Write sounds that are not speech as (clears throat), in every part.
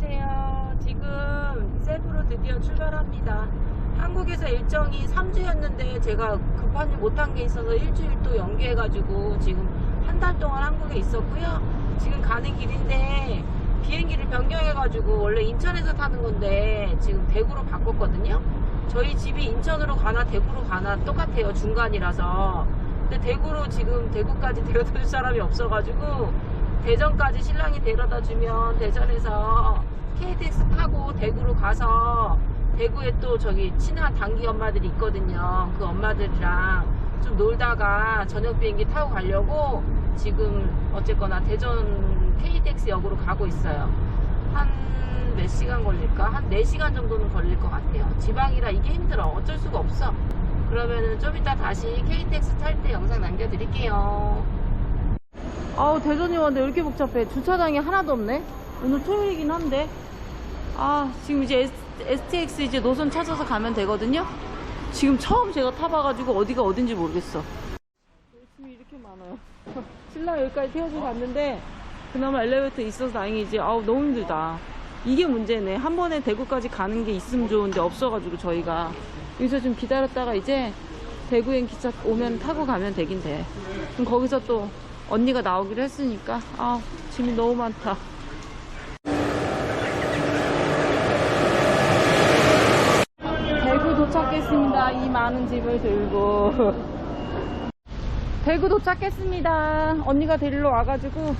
안녕하세요. 지금 셀프로 드디어 출발합니다. 한국에서 일정이 3주였는데 제가 급한 일 못한 게 있어서 일주일 또 연기해가지고 지금 한 달 동안 한국에 있었고요. 지금 가는 길인데 비행기를 변경해가지고 원래 인천에서 타는 건데 지금 대구로 바꿨거든요. 저희 집이 인천으로 가나 대구로 가나 똑같아요. 중간이라서. 근데 대구로 지금 대구까지 (laughs) 데려다 줄 사람이 없어가지고 대전까지 신랑이 데려다 주면 대전에서 KTX 타고 대구로 가서 대구에 또 저기 친한 단기 엄마들이 있거든요. 그 엄마들이랑 좀 놀다가 저녁 비행기 타고 가려고 지금 어쨌거나 대전 KTX 역으로 가고 있어요. 한 몇 시간 걸릴까? 한 4시간 정도는 걸릴 것 같아요. 지방이라 이게 힘들어. 어쩔 수가 없어. 그러면은 좀 이따 다시 KTX 탈 때 영상 남겨드릴게요. 아우 대전이 왔는데 왜 이렇게 복잡해 주차장이 하나도 없네 오늘 토요일이긴 한데 아 지금 이제 STX 이제 노선 찾아서 가면 되거든요. 지금 처음 제가 타봐가지고 어디가 어딘지 모르겠어. 열심히 이렇게 많아요. (laughs) 신랑 여기까지 태워주고 갔는데 그나마 엘리베이터 있어서 다행이지 아우 너무 힘들다. 이게 문제네. 한 번에 대구까지 가는 게 있으면 좋은데 없어가지고 저희가. 여기서 좀 기다렸다가 이제 대구행 기차 오면 타고 가면 되긴 돼. 그럼 거기서 또 언니가 나오기로 했으니까 아 짐이 너무 많다 대구 도착했습니다 이 많은 짐을 들고. (laughs) 대구 도착했습니다. 언니가 데리러 와가지고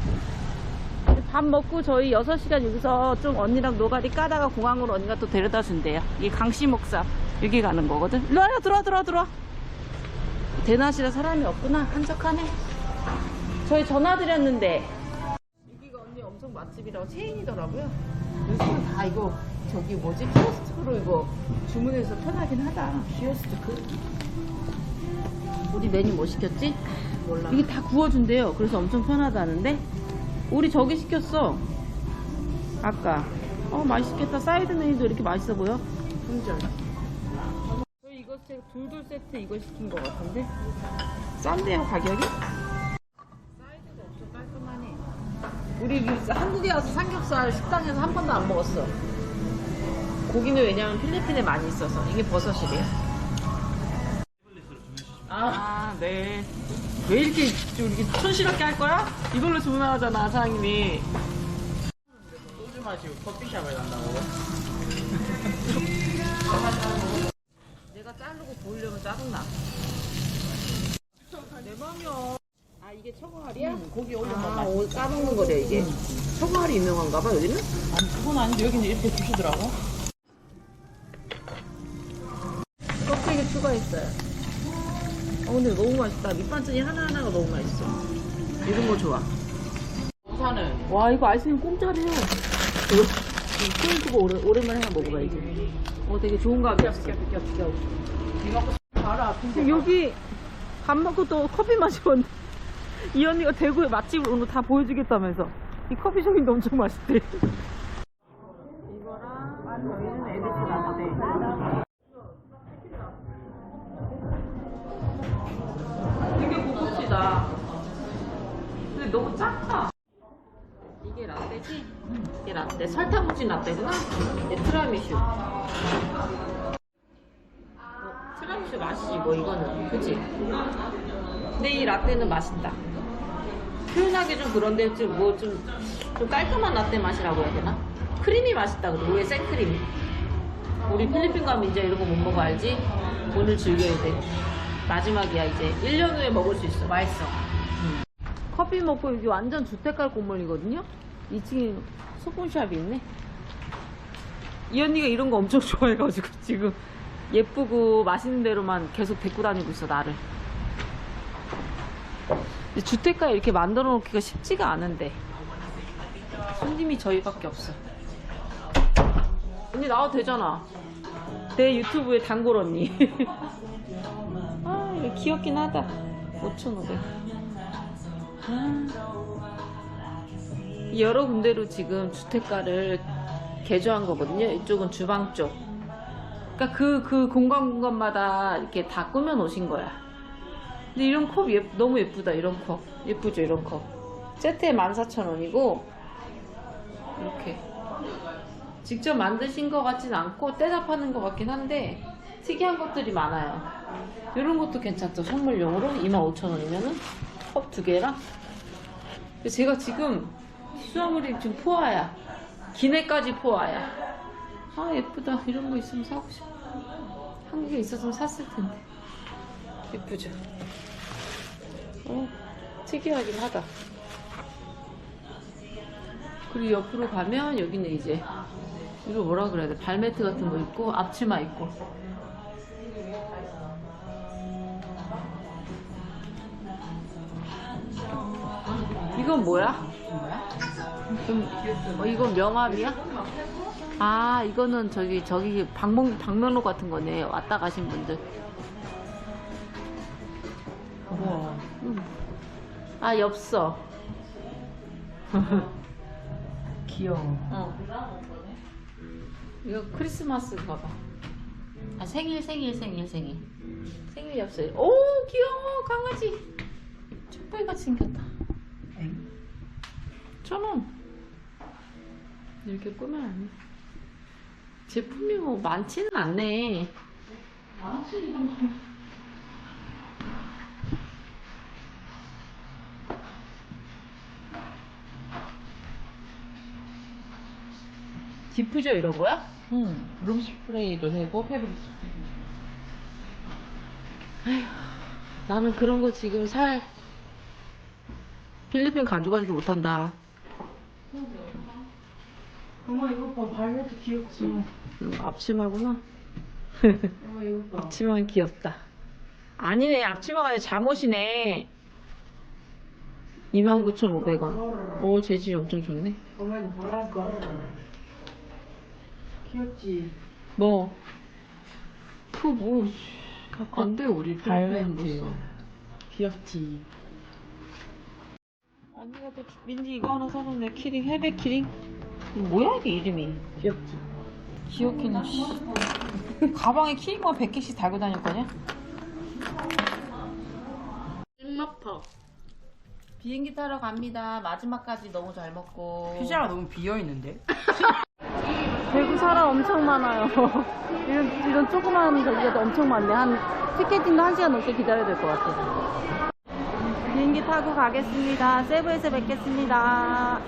밥 먹고 저희 6시간 여기서 좀 언니랑 노가리 까다가 공항으로 언니가 또 데려다 준대요. 이게 강시목사 여기 가는 거거든. 일로 와요. 들어와 들어와 들어와. 대낮이라 사람이 없구나. 한적하네. 저희 전화 드렸는데. 여기가 언니 엄청 맛집이라고 체인이더라고요. 요즘은 다 이거 저기 뭐지? 키오스크로 이거 주문해서 편하긴 하다. 키오스크? 우리 메뉴 뭐 시켰지? 몰라. 이게 다 구워준대요. 그래서 엄청 편하다는데? 우리 저기 시켰어. 아까. 어 맛있겠다. 사이드 메뉴도 이렇게 맛있어 보여? 품절. 저희 이거 세- 둘둘 세트 이거 시킨 거 같은데? 싼데요 가격이? 사이즈가 없어 깔끔하네. 우리 그 한국에 와서 삼겹살 식당에서 한 번도 안 먹었어. 고기는 왜냐면 필리핀에 많이 있어서 이게 버섯이래요. 아, 네. 왜 이렇게 좀 이렇게 촌스럽게 할 거야? 이걸로 주문하잖아, 사장님이. 소주 마시고 커피숍에 간다고? (laughs) 내가 자르고 보이려면 짜증나. 내 맘이야. 아, 이게 청어알이야? 고기 올려서 아, 오늘 까먹는 거래, 이게. 청어알이 유명한가 봐, 여기는? 아니 그건 아닌데 여기는 이렇게 주시더라고 추가했어요. 어, 근데 너무 맛있다. 밑반찬이 하나하나가 너무 맛있어. 이런 거 좋아. 우산은 와, 이거 아이스크림 공짜래요. 이거, 오래, 오랜만에 하나 먹어봐야지. 어, 되게 좋은 가격이었어. 지금 여기 밥 먹고 또 커피 마시고 이 언니가 대구에 맛집을 오늘 다 보여주겠다면서 이 커피숍인데 엄청 맛있대 이거랑 너무 작다 이게 라떼지? 이게 라떼. 설탕 묻힌 라떼구나? 이게 트라미슈. 어, 트라미슈 맛이고 이거는. 그치? 근데 이 라떼는 맛있다. 표현하기 좀 그런데 좀뭐좀좀 깔끔한 라떼 맛이라고 해야 되나? 크림이 맛있다 그래. 위에 생크림. 우리 필리핀 가면 이제 이런 거 못 먹어 알지? 오늘 즐겨야 돼. 마지막이야 이제. 1년 후에 먹을 수 있어. 맛있어 커피 먹고 여기 완전 주택가 건물이거든요? 2층에 소품샵이 있네. 이 언니가 이런 거 엄청 (laughs) 좋아해가지고 지금 예쁘고 맛있는 대로만 계속 데리고 다니고 있어 나를. 주택가에 이렇게 만들어 놓기가 쉽지가 않은데. 손님이 저희밖에 없어. 언니 나와도 되잖아. 내 유튜브에 단골 언니. (laughs) 아 이거 귀엽긴 하다. 5,500 아. 여러 군데로 지금 주택가를 개조한 거거든요 이쪽은 주방 쪽 그러니까 그, 그 공간 공간마다 이렇게 다 꾸며 놓으신 거야. 근데 이런 컵 예, 너무 예쁘다, 이런 컵. 예쁘죠, 이런 컵. 세트에 14,000원이고, 이렇게. 직접 만드신 것 같진 않고 떼다 파는 것 같긴 한데 특이한 것들이 많아요. 이런 것도 괜찮죠. 선물용으로 25,000원이면은 컵 두 개랑. 제가 지금 수화물이 지금 포화야. 기내까지 포화야. 아 예쁘다. 이런 거 있으면 사고 싶어. 한국에 있었으면 샀을 텐데. 예쁘죠? 어, 특이하긴 하다. 그리고 옆으로 가면 여기는 이제 이거 뭐라 그래야 돼? 발매트 같은 거 있고 앞치마 있고. 이건 뭐야? 좀, 어, 이건 명함이야? 아, 이거는 저기, 저기, 방문, 방명록 같은 거네. 왔다 가신 분들. 우와. 아, 엽서. (laughs) 귀여워. 어. 이거 크리스마스인가 봐. 아, 생일, 생일, 생일, 생일. 생일 엽서. 오, 귀여워, 강아지. 촛불같이 생겼다. 천 원. 이렇게 안 돼. 제품이 뭐 많지는 않네. 디퓨저 이런 거야? 응. 룸 스프레이도 되고 패브릭 스프레이. 나는 그런 거 지금 살 필리핀 가져가지도 못한다. 엄마 이거 봐. 발매트 귀엽지? 음, 앞치마구나. 엄마 이거 봐. 앞치마는 귀엽다. 아니네, 앞치마가 아니라 잠옷이네. 29,500원. 오, 재질이 엄청 좋네. 엄마 이거 뭐랄까? 귀엽지? 뭐? 그 뭐, 안 돼, 우리 발매트. 귀엽지? 언니가 또 민지 이거 하나 사놓네. 키링, 헬멧 키링. 뭐야, 이게 이름이? 귀엽지? 기어키는 씨. 가방에 키링만 100개씩 달고 다닐 거냐? 찐마파. 비행기 타러 갑니다. 마지막까지 너무 잘 먹고. 피자가 너무 비어있는데? 대구 사람 엄청 많아요. 이런, 이런 조그만 저기가 엄청 많네. 한, 티켓팅도 한 시간 넘게 기다려야 될 것 같아. 비행기 타고 가겠습니다. 세부에서 뵙겠습니다.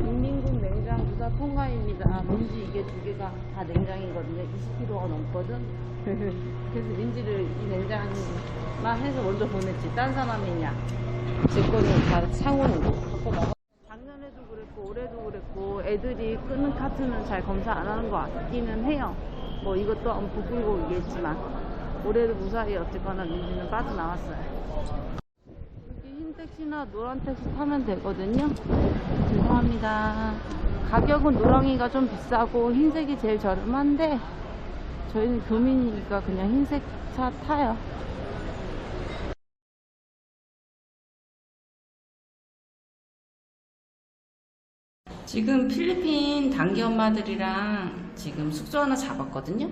인민국 냉장 무사 통과입니다. 민지 이게 두 개가 다 냉장이거든요. 20kg가 넘거든. (laughs) 그래서 민지를 이 냉장만 해서 먼저 보냈지. 딴 사람이냐. 제 거는 다 상호는 거. 작년에도 그랬고 올해도 그랬고 애들이 끄는 카트는 잘 검사 안 하는 것 같기는 해요. 뭐 이것도 얘기했지만 올해도 무사히 어쨌거나 민지는 빠져나왔어요. 여기 흰 택시나 노란 택시 타면 되거든요. 죄송합니다. 가격은 노랑이가 좀 비싸고 흰색이 제일 저렴한데 저희는 교민이니까 그냥 흰색 차 타요. 지금 필리핀 단기 엄마들이랑 지금 숙소 하나 잡았거든요.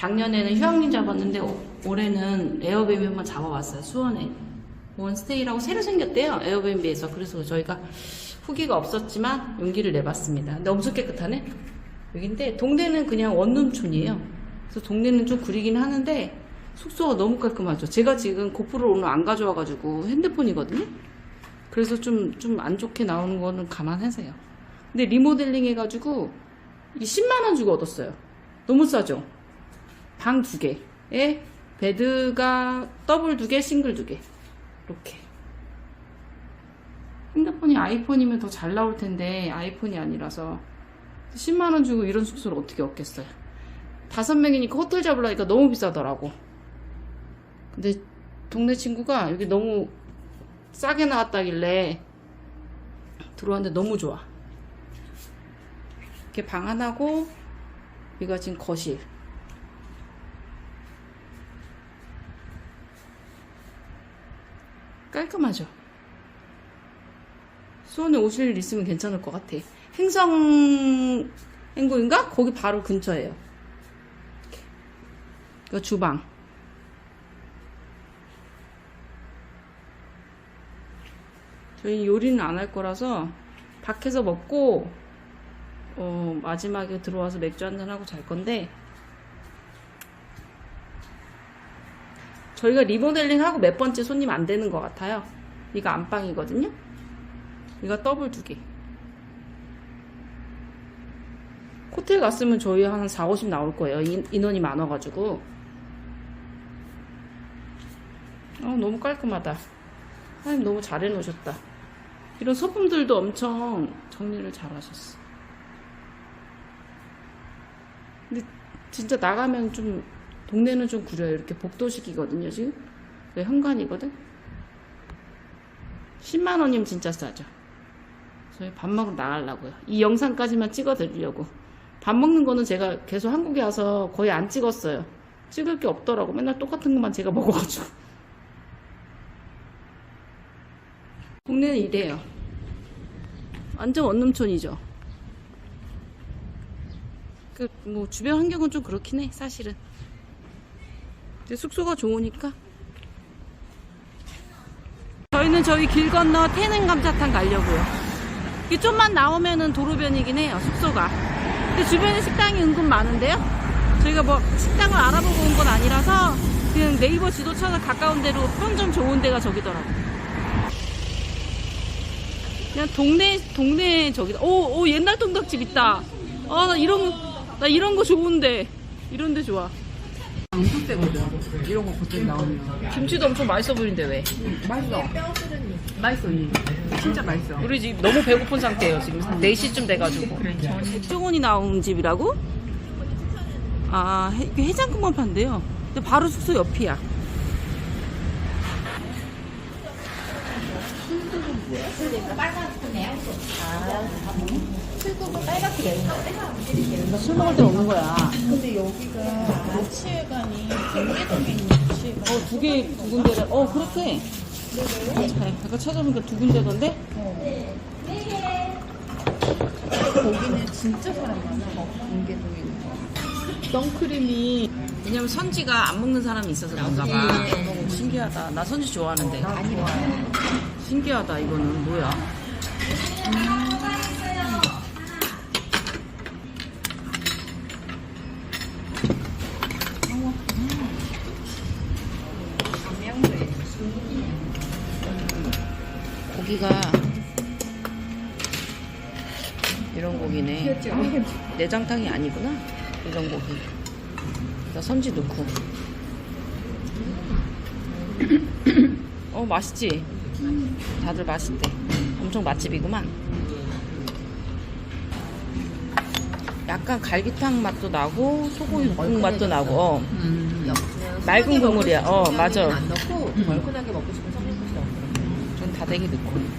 작년에는 휴양림 잡았는데 오- 올해는 에어비앤비 한번 잡아봤어요. 수원에. 원스테이라고 새로 생겼대요. 에어비앤비에서. 그래서 저희가 후기가 없었지만 용기를 내봤습니다. 근데 엄청 깨끗하네. 여긴데 동네는 그냥 원룸촌이에요. 그래서 동네는 좀 구리긴 하는데 숙소가 너무 깔끔하죠. 제가 지금 고프로 오늘 안 가져와가지고 핸드폰이거든요. 그래서 좀, 좀 안 좋게 나오는 거는 감안하세요. 근데 리모델링 해가지고 이 10만 원 주고 얻었어요. 너무 싸죠? 방 두 개에 베드가 더블 두 개, 싱글 두 개. 이렇게. 핸드폰이 아이폰이면 더 잘 나올 텐데 아이폰이 아니라서 10만 원 주고 이런 숙소를 어떻게 얻겠어요? 다섯 명이니까 호텔 잡으려니까 너무 비싸더라고. 근데 동네 친구가 여기 너무 싸게 나왔다길래 들어왔는데 너무 좋아. 이렇게 방 하나고 여기가 지금 거실. 깔끔하죠? 수원에 오실 일 있으면 괜찮을 것 같아. 행성 행고인가? 거기 바로 근처예요. 이거 주방. 저희 요리는 안 할 거라서 밖에서 먹고 어, 마지막에 들어와서 맥주 한잔 하고 잘 건데 저희가 리모델링 하고 몇 번째 손님 안 되는 것 같아요. 이거 안방이거든요. 이거 더블 두 개. 호텔 갔으면 저희 한 4, 50 나올 거예요. 인, 인원이 많아가지고. 아, 너무 깔끔하다. 하나님 너무 잘 해놓으셨다. 이런 소품들도 엄청 정리를 잘 하셨어. 근데 진짜 나가면 좀, 동네는 좀 구려요. 이렇게 복도식이거든요, 지금. 여기 현관이거든? 10만원이면 진짜 싸죠. 저희 밥 먹으러 나가려고요. 이 영상까지만 찍어드리려고. 밥 먹는 거는 제가 계속 한국에 와서 거의 안 찍었어요. 찍을 게 없더라고. 맨날 똑같은 것만 제가 (laughs) 먹어가지고. 동네는 이래요. 완전 원룸촌이죠. 그, 뭐, 주변 환경은 좀 그렇긴 해, 사실은. 숙소가 좋으니까. 저희는 저희 길 건너 태릉 감자탕 가려고요. 이게 좀만 나오면은 도로변이긴 해요, 숙소가. 근데 주변에 식당이 은근 많은데요? 저희가 뭐 식당을 알아보고 온 건 아니라서 그냥 네이버 지도 찾아 가까운 데로 평점 좋은 데가 저기더라고요. 그냥 동네 동네 저기다. 오, 오 옛날 통닭집 있다. 아, 나 이런 나 이런 거 좋은데. 이런 데 좋아. 엄청 세거든. 이런 거 그때 나오면. 김치도 엄청 맛있어 보이는데 왜? 맛있어. 맛있어, 언니. 진짜 맛있어. 우리 집 너무 배고픈 상태예요. 지금 4시쯤 돼가지고. 백종원이 나온 집이라고? 아, 해, 이게 해장국만 판대요. 근데 바로 숙소 옆이야. 술 먹을 때 먹는 거야. 근데 여기가 아치회관이 경계동에 있는 아치회관. 어, 두 개, 두 군데를, 어, 그렇게. 잘, 아까 찾아보니까 두 군데던데? 거기는 진짜 사람 많아. 경계동에 있는 거. 선크림이 왜냐면 선지가 안 먹는 사람이 있어서 그런가 봐. 어, 신기하다. 나 선지 좋아하는데. 신기하다, 이거는. 뭐야? 고기가 이런 고기네. 내장탕이 아니구나. 이런 고기. 나 선지 넣고. (clears throat) 어, 맛있지? 다들 맛있대. 엄청 맛집이구만. 약간 갈비탕 맛도 나고, 소고기 묵국 맛도 나고, 어. 음, 맑은 국물이야. 어, 맞아. 안 넣고 얼큰하게 먹고 싶은 성인국이라고. 전 다대기 넣고.